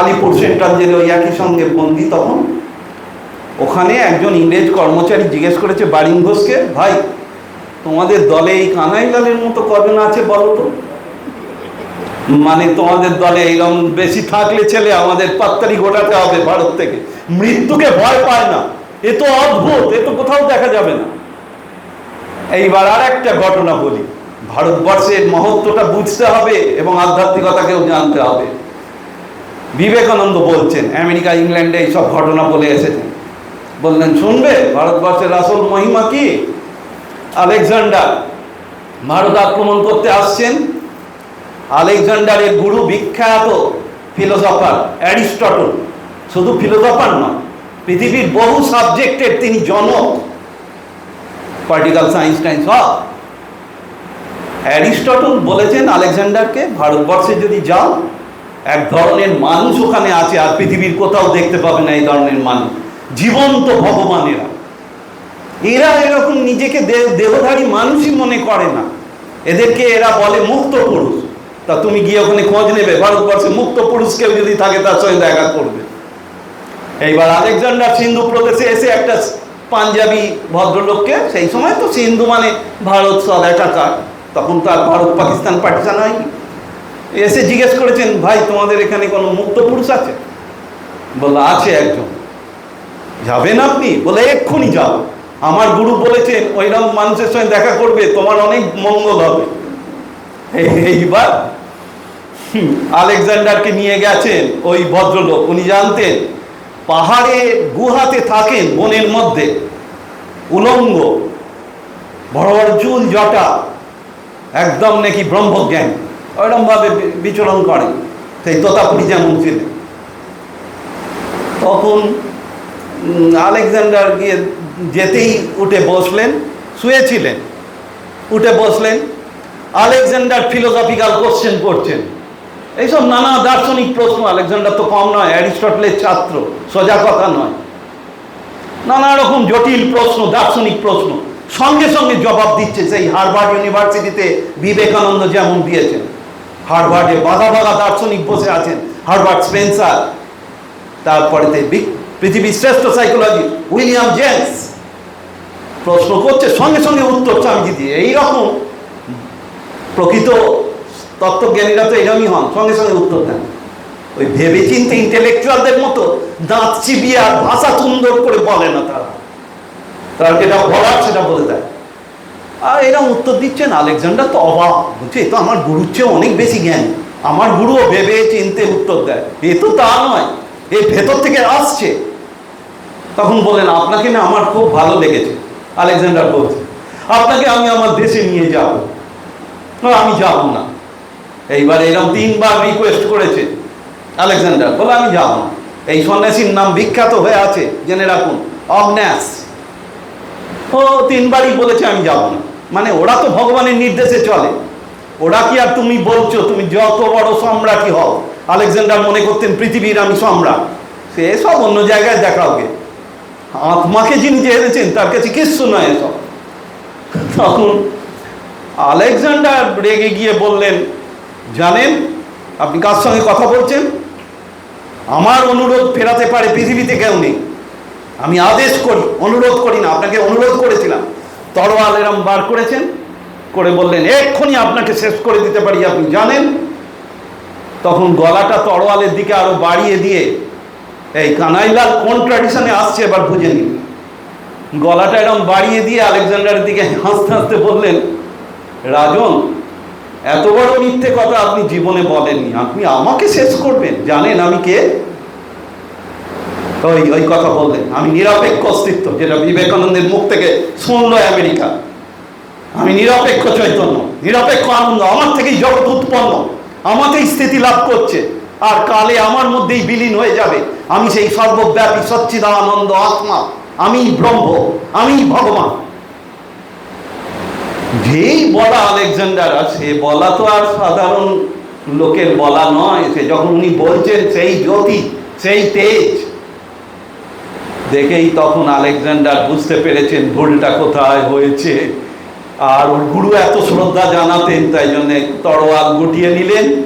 Alipur central জেলে ওই একই সঙ্গে বন্দি তখন। ওখানে একজন ইংরেজ কর্মচারী জিজ্ঞেস করেছে, বারিন ঘোষকে, ভাই, তোমাদের দলে এই কানাইলালের মতো কজন আছে বলো তো? মানে তোমাদের দলে এইরকম বেশি থাকলে ছেলে আমাদের পাত্তারি গোটাতে হবে ভারত থেকে। মৃত্যুকে ভয় পায় না। এ তো অদ্ভুত, এ তো কোথাও দেখা যাবে না। এইবার আর একটা ঘটনা বলি। ভারতবর্ষের মহত্বটা বুঝতে হবে এবং আধ্যাত্মিকতাকেও জানতে হবে। বিবেকানন্দ বলছেন, আমেরিকা, ইংল্যান্ডে এইসব ঘটনা বলে এসেছেন বললেন, শুনবে? ভারতবর্ষের আসল মহিমা কি? আলেকজান্ডার, ভারত আক্রমণ করতে আসছেন? আলেকজান্ডারের গুরু বিখ্যাত ফিলোসফার অ্যারিস্টটল। শুধু ফিলোসফার নয়, পৃথিবীর বহু সাবজেক্টের তিনি জনক। পার্টিকাল সায়েন্স টাইন্স সব অ্যারিস্টটল বলেছেন আলেকজান্ডারকে, ভারতবর্ষে যদি যাও এক ধরনের মানুষ ওখানে আছে আর পৃথিবীর কোথাও দেখতে পাবে না এই ধরনের মানুষ। জীবন্ত ভগবানেরা। এরা এরকম নিজেকে দেহধারী মানুষই মনে করে না। এদেরকে এরা বলে মুক্ত পুরুষ। তা তুমি গিয়ে ওখানে খোঁজ নেবে ভারতবর্ষে মুক্ত পুরুষ কেউ যদি থাকে, তার সঙ্গে দেখা করবে। এইবার আলেকজান্ডার সিন্ধু প্রদেশে এসে একটা পাঞ্জাবি ভদ্রলোককে, সেই সময় তো সিন্ধু মানে ভারত সব একাকার। তখন তো আর ভারত পাকিস্তান পাকিস্তান হয়নি। এসে জিজ্ঞেস করেছেন, ভাই, তোমাদের এখানে কোনো মুক্ত পুরুষ আছে? বলল, আছে একজন। যাবেন আপনি? বলে, এক্ষুনি যাও আমার গুরু বলেছেন ওইরকম মানুষের সঙ্গে দেখা করবে, তোমার অনেক মঙ্গল হবে। এইবার আলেকজান্ডারকে নিয়ে গেছেন ওই ভদ্রলোক। উনি জানতেন, পাহাড়ে গুহাতে থাকেন বনের মধ্যে, উলঙ্গ, বড় বড় চুল জটা, একদম নাকি ব্রহ্মজ্ঞান। ওইরকম ভাবে বি- বিচরণ করে। সেই তোতাপুরি যেমন ছিলেন তখন আলেকজান্ডার গিয়ে যেতেই উঠে বসলেন, শুয়েছিলেন। উঠে বসলেন, আলেকজান্ডার ফিলোসফিক্যাল কোশ্চেন করছেন। এইসব নানা দার্শনিক প্রশ্ন, আলেকজান্ডার তো কম নয়, অ্যারিস্টটলের ছাত্র, সোজা কথা নয়। নানা রকম জটিল প্রশ্ন, দার্শনিক প্রশ্ন, সঙ্গে সঙ্গে জবাব দিচ্ছে সেই হার্ভার্ড ইউনিভার্সিটিতে বিবেকানন্দ যেমন দিয়েছেন। হার্ভার্ডে বাঘা বাঘা দার্শনিক বসে আছেন। হার্ভার্ড স্পেন্সার তারপরেতে বি- পৃথিবীর শ্রেষ্ঠ সাইকোলজি উইলিয়াম জেমস। প্রশ্ন করছে, সঙ্গে সঙ্গে উত্তর চামিয়ে দিয়ে। এইরকম প্রকৃত তত্ত্বজ্ঞানীরা তো এরকমই হন, সঙ্গে সঙ্গে উত্তর দেন। ওই ভেবে চিন্তে ইন্টেলেকচুয়ালদের মতো দাঁত চিবিয়ে আর ভাষা সুন্দর করে বলে না তারা। তারা যেটা বলার সেটা বলে দেয়। আর এরকম উত্তর দিচ্ছেন আলেকজান্ডার তো অবাক। বলছে এ তো আমার গুরুর চেয়ে অনেক বেশি জ্ঞান। আমার গুরুও ভেবে চিনতে উত্তর দেয়। এ তো তা নয় এ ভেতর থেকে আসছে। তখন বলেন আপনাকে না আমার খুব ভালো লেগেছে। আলেকজান্ডার বলছে আপনাকে আমি আমার দেশে নিয়ে যাব। না, আমি যাব না। এইবার এরকম তিনবার রিকোয়েস্ট করেছে। আলেকজান্ডার বলে আমি যাব না। এই সন্ন্যাসীর নাম বিখ্যাত হয়ে আছে। জেনে রাখুন অগ্ন্যাস। ও, তিনবারই বলেছে আমি যাব না। মানে ওরা তো ভগবানের নির্দেশে চলে। ওরা কি আর তুমি বলছো, তুমি যত বড় সম্রাটই হও, আলেকজান্ডার মনে করতেন পৃথিবীর আমি সম্রাট। সে সব অন্য জায়গায় দেখা হবে আত্মাকে যিনি জেনেছেন তার কাছে কিচ্ছু নয় এসব। তখন আলেকজান্ডার রেগে গিয়ে বললেন, জানেন, আপনি কার সঙ্গে কথা বলছেন? আমার অনুরোধ ফেরাতে পারে পৃথিবীতে কেউ নেই। আমি আদেশ করি, অনুরোধ করি না, আপনাকে অনুরোধ করেছিলাম। তরোয়াল এরম বার করেছেন, করে বললেন, এক্ষুনি আপনাকে শেষ করে দিতে পারি, আপনি জানেন? তখন গলাটা তরোয়ালের দিকে আরও বাড়িয়ে দিয়ে, এই কানাইলাল কোন ট্র্যাডিশনে আসছে এবার বুঝে নিন। গলাটা এরম বাড়িয়ে দিয়ে আলেকজান্ডারের দিকে হাসতে হাসতে বললেন, রাজন, এত বড় মিথ্যে কথা আপনি জীবনে বলেননি। আপনি আমাকে শেষ করবেন। জানেন আমি কে? ওই ওই কথা বললেন। আমি নিরপেক্ষ অস্তিত্ব, যেটা বিবেকানন্দের মুখ থেকে শুনলো আমেরিকা। আমি নিরপেক্ষ চৈতন্য, নিরপেক্ষ আনন্দ, আমার থেকেই জগৎ উৎপন্ন। আমাকেই স্থিতি লাভ করছে। আর কালে আমার মধ্যেই বিলীন হয়ে যাবে। আমি সেই সর্বব্যাপী সচ্চিদানন্দ আত্মা। আমি ব্রহ্ম, আমি ভগবান। যেই বলা আলেকজান্ডার সে বলা তো আর সাধারণ লোকের বলা নয়। সে যখন উনি বলছেন, সেই জ্যোতি, সেই তেজ দেখেই তখন আলেকজান্ডার বুঝতে পেরেছেন ভুলটা কোথায় হয়েছে। আর ওর গুরু এত শ্রদ্ধা জানাতেন, তাই জন্য তরোয়াল গুটিয়ে নিলেন।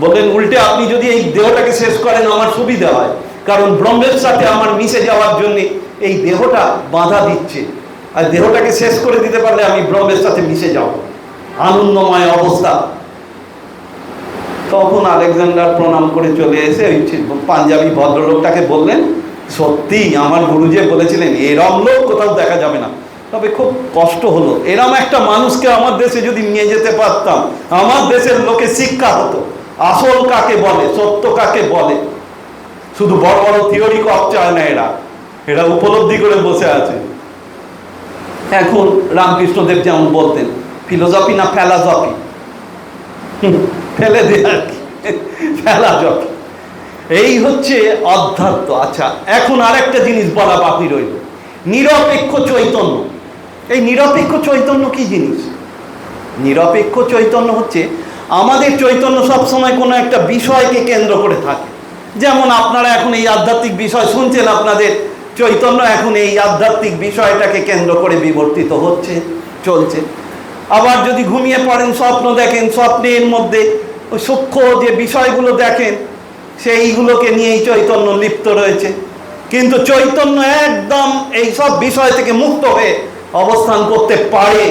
বললেন, উল্টে আপনি যদি এই দেহটাকে শেষ করেন, আমার সুবিধা হয়। কারণ ব্রহ্মের সাথে আমার মিশে যাওয়ার জন্য এই দেহটা বাধা দিচ্ছে। আর দেহটাকে শেষ করে দিতে পারলে আমি ব্রহ্মের সাথে মিশে যাব। আনন্দময় অবস্থা। তখন আলেকজান্ডার প্রণাম করে চলে এসে ওই পাঞ্জাবি ভদ্রলোকটাকে বললেন সত্যি আমার গুরুজি বলেছিলেন, এরম লোক কোথাও দেখা যাবে না। তবে খুব কষ্ট হলো। এরম একটা মানুষকে আমার দেশে যদি নিয়ে যেতে পারতাম, আমার দেশের লোকে শিক্ষা হতো। আসল কাকে বলে, সত্য কাকে বলে? শুধু বড় বড় থিওরি কপ চায় না এরা। এরা উপলব্ধি করে বসে আছে। এখন রামকৃষ্ণদেব যেমন বলতেন, ফিলোজফি না ফেলাসফি ফেলে দে আর কি। ফেলাসফি এই হচ্ছে অধ্যাত্ম। আচ্ছা এখন আরেকটা জিনিস বলা বাকি রইল। নিরপেক্ষ চৈতন্য। এই নিরপেক্ষ চৈতন্য কি জিনিস? নিরপেক্ষ চৈতন্য হচ্ছে আমাদের চৈতন্য সবসময় কোনো একটা বিষয়কে কেন্দ্র করে থাকে। যেমন আপনারা এখন এই আধ্যাত্মিক বিষয় শুনছেন, আপনাদের চৈতন্য এখন এই আধ্যাত্মিক বিষয়টাকে কেন্দ্র করে বিবর্তিত হচ্ছে, চলছে। আবার যদি ঘুমিয়ে পড়েন, স্বপ্ন দেখেন, স্বপ্নের মধ্যে সূক্ষ্ম যে বিষয়গুলো দেখেন সেইগুলোকে নিয়েই চৈতন্য লিপ্ত রয়েছে। কিন্তু চৈতন্য একদম এই সব বিষয় থেকে মুক্ত হয়ে অবস্থান করতে পারে।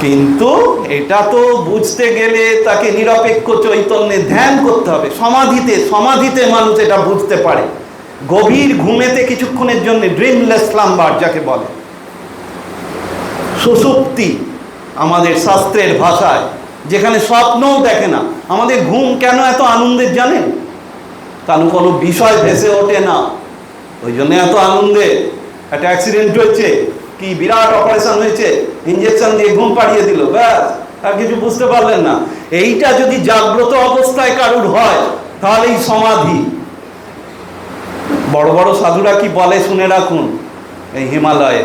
কিন্তু এটা তো বুঝতে গেলে তাকে নিরপেক্ষ চৈতন্যে ধ্যান করতে হবে। সমাধিতে সমাধিতে মানুষ এটা বুঝতে পারে। গভীর ঘুমেতে কিছুক্ষণের জন্য ড্রিমলেস স্লাম্বার যাকে বলে। সুষুপ্তি আমাদের শাস্ত্রের ভাষায় যেখানে স্বপ্নও দেখে না। আমাদের ঘুম কেন এত আনন্দের, জানেন? কারণ কোনো বিষয় ভেসে ওঠে না। ওই জন্য এত আনন্দে একটা অ্যাক্সিডেন্ট হয়েছে, কি বিরাট অপারেশন হয়েছে ইঞ্জেকশন দিয়ে ঘুম পাড়িয়ে দিল, ব্যাস, আর কিছু বুঝতে পারলেন না। এইটা যদি জাগ্রত অবস্থায় কারুর হয়, তাহলেই সমাধি। বড় বড় সাধুরা কি বলে, শুনে রাখুন, এই হিমালয়ে।